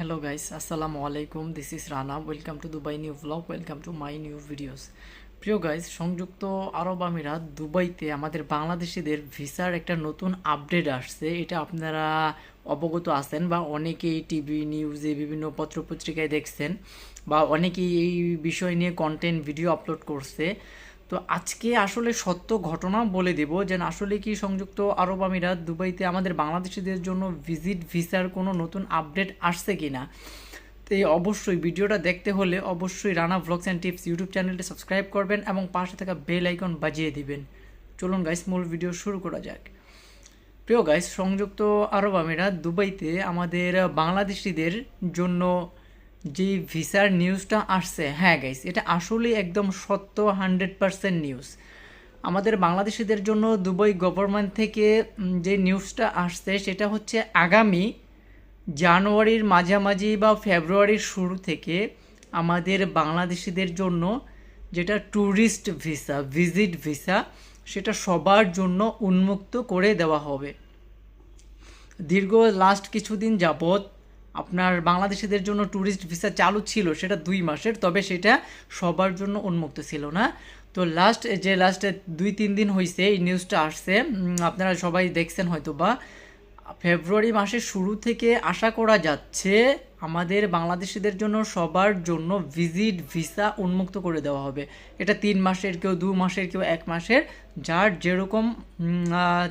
Hello guys আসসালামু আলাইকুম this is Rana. Welcome to Dubai new Vlog. Welcome to my new videos. প্রিয় guys সংযুক্ত আরব আমিরাত দুবাইতে আমাদের বাংলাদেশিদের ভিসার একটা নতুন আপডেট আসছে এটা আপনারা অবগত আছেন বা অনেকেই টিভি নিউজে বিভিন্ন পত্রপত্রিকায় দেখছেন বা অনেকেই এই বিষয় নিয়ে কন্টেন্ট ভিডিও আপলোড করছে তো আজকে আসলে সত্য ঘটনা বলে দেব যে আসলে কি সংযুক্ত আরব আমিরাত দুবাইতে আমাদের বাংলাদেশিদের জন্য ভিজিট ভিসার কোনো নতুন আপডেট আসছে কি না তো এই অবশ্যই ভিডিওটা দেখতে হলে অবশ্যই Rana vlogs and tips YouTube চ্যানেলটি সাবস্ক্রাইব করবেন এবং পাশে থাকা বেল আইকন বাজিয়ে দিবেন। চলুন গাইস মূল ভিডিও শুরু করা যাক। প্রিয় গাইস সংযুক্ত আরব আমিরাত দুবাইতে আমাদের বাংলাদেশিদের জন্য যে ভিসার নিউজটা আসছে হ্যাঁ গাইস এটা আসলেই একদম সত্য হান্ড্রেড পারসেন্ট নিউজ আমাদের বাংলাদেশিদের জন্য দুবাই গভর্নমেন্ট থেকে যে নিউজটা আসছে, সেটা হচ্ছে আগামী জানুয়ারির মাঝামাঝি বা ফেব্রুয়ারির শুরু থেকে আমাদের বাংলাদেশিদের জন্য যেটা ট্যুরিস্ট ভিসা ভিজিট ভিসা সেটা সবার জন্য উন্মুক্ত করে দেওয়া হবে। দীর্ঘ লাস্ট কিছুদিন যাবৎ আপনার বাংলাদেশিদের জন্য ট্যুরিস্ট ভিসা চালু ছিল, সেটা দুই মাসের, তবে সেটা সবার জন্য উন্মুক্ত ছিল না। তো লাস্ট যে লাস্টে দুই, তিন দিন হয়েছে এই নিউজটা আসছে আপনারা সবাই দেখছেন হয়তো বা ফেব্রুয়ারি মাসের শুরু থেকে আশা করা যাচ্ছে আমাদের বাংলাদেশিদের জন্য সবার জন্য ভিজিট ভিসা উন্মুক্ত করে দেওয়া হবে। এটা তিন মাসের কেউ দু মাসের, কেউ এক মাসের। যার যেরকম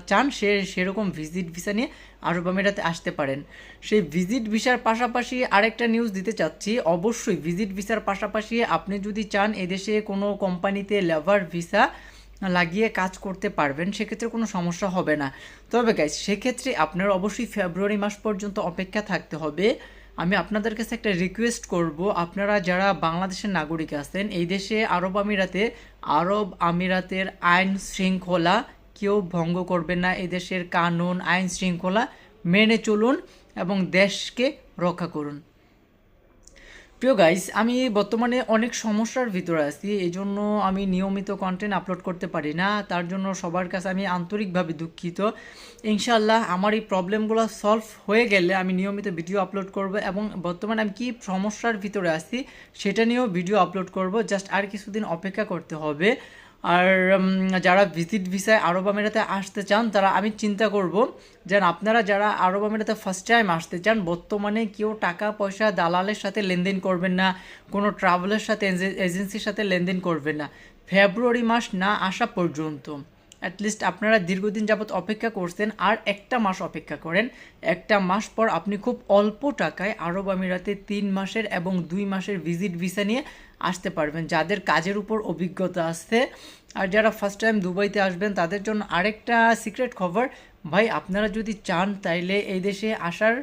চান সে সেরকম ভিজিট ভিসা নিয়ে আরব আমিরাতে আসতে পারেন। সেই ভিজিট ভিসার পাশাপাশি আরেকটা নিউজ দিতে চাচ্ছি। অবশ্যই ভিজিট ভিসার পাশাপাশি আপনি যদি চান এদেশে কোনো কোম্পানিতে লেবার ভিসা লাগিয়ে কাজ করতে পারবেন, সেক্ষেত্রে কোনো সমস্যা হবে না। তবে গাইজ সেক্ষেত্রে আপনার অবশ্যই ফেব্রুয়ারি মাস পর্যন্ত অপেক্ষা থাকতে হবে। আমি আপনাদের কাছে একটা রিকোয়েস্ট করব। আপনারা যারা বাংলাদেশের নাগরিক আছেন, এই দেশে আরব আমিরাতে, আরব আমিরাতের আইন শৃঙ্খলা কেউ ভঙ্গ করবেন না। এদেশের দেশের কানুন, আইন শৃঙ্খলা মেনে চলুন এবং দেশকে রক্ষা করুন। প্রিয় গাইস আমি বর্তমানে অনেক সমস্যার ভিতরে আছি এই জন্য আমি নিয়মিত কন্টেন্ট আপলোড করতে পারি না, তার জন্য সবার কাছে আমি আন্তরিকভাবে দুঃখিত। ইনশাল্লাহ আমার এই প্রবলেমগুলো সলভ হয়ে গেলে আমি নিয়মিত ভিডিও আপলোড করব এবং বর্তমানে আমি কী সমস্যার ভিতরে আছি, সেটা নিয়েও ভিডিও আপলোড করব জাস্ট আর কিছুদিন অপেক্ষা করতে হবে। আর যারা ভিজিট ভিসায় আরব আমিরাতে আসতে চান, তারা আমি চিন্তা করব যে আপনারা যারা আরব আমিরাতে ফার্স্ট টাইম আসতে চান, বর্তমানে কেউ টাকা, পয়সা, দালালের সাথে লেনদেন করবেন না, কোনো ট্রাভেলের সাথে এজে- এজেন্সির সাথে লেনদেন করবেন না। ফেব্রুয়ারি মাস না আসা পর্যন্ত। অ্যাটলিস্ট আপনারা দীর্ঘদিন যাবৎ অপেক্ষা করছেন, আর একটা মাস অপেক্ষা করেন। একটা মাস পর আপনি খুব অল্প টাকায় আরব আমিরাতে তিন মাসের এবং দুই মাসের ভিজিট ভিসা নিয়ে আসতে পারবেন, যাদের কাজের উপর অভিজ্ঞতা আছে। আর যারা ফার্স্ট টাইম দুবাইতে আসবেন, তাদের জন্য আরেকটা সিক্রেট খবর, ভাই আপনারা যদি চান তাইলে এই দেশে আসার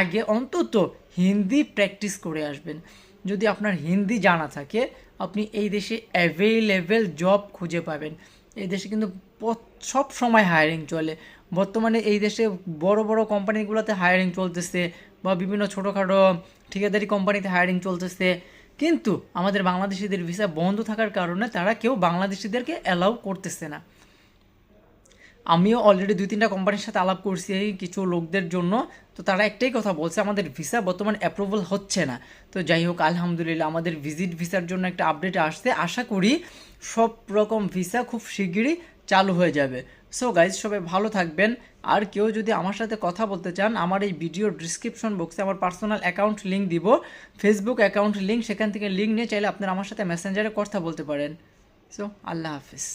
আগে অন্তত হিন্দি প্র্যাকটিস করে আসবেন। যদি আপনার হিন্দি জানা থাকে, আপনি এই দেশে অ্যাভেলেবেল জব খুঁজে পাবেন। এই দেশে কিন্তু সব সময় হায়ারিং চলে। বর্তমানে এই দেশে বড় বড় কোম্পানিগুলোতে হায়ারিং চলতেছে বা বিভিন্ন ছোটোখাটো ঠিকাদারি কোম্পানিতে হায়ারিং চলতেছে। কিন্তু আমাদের বাংলাদেশিদের ভিসা বন্ধ থাকার কারণে তারা কেউ বাংলাদেশিদেরকে অ্যালাউ করতেছে না। আমিও অলরেডি দুই তিনটা কোম্পানির সাথে আলাপ করছি এই কিছু লোকদের জন্য। তো তারা একটাই কথা বলছে, আমাদের ভিসা বর্তমান অ্যাপ্রুভাল হচ্ছে না। তো যাই হোক, আলহামদুলিল্লাহ আমাদের ভিজিট ভিসার জন্য একটা আপডেট আসছে। আশা করি সব রকম ভিসা খুব শিগগিরই চালু হয়ে যাবে। সো গাইজ সবাই ভালো থাকবেন। আর কেউ যদি আমার সাথে কথা বলতে চান, আমার এই ভিডিও ডিসক্রিপশন বক্সে আমার পার্সোনাল অ্যাকাউন্ট লিঙ্ক দিব। ফেসবুক অ্যাকাউন্ট লিঙ্ক সেখান থেকে লিঙ্ক নিয়ে চাইলে আপনারা আমার সাথে মেসেঞ্জারে কথা বলতে পারেন। সো আল্লাহ হাফিজ।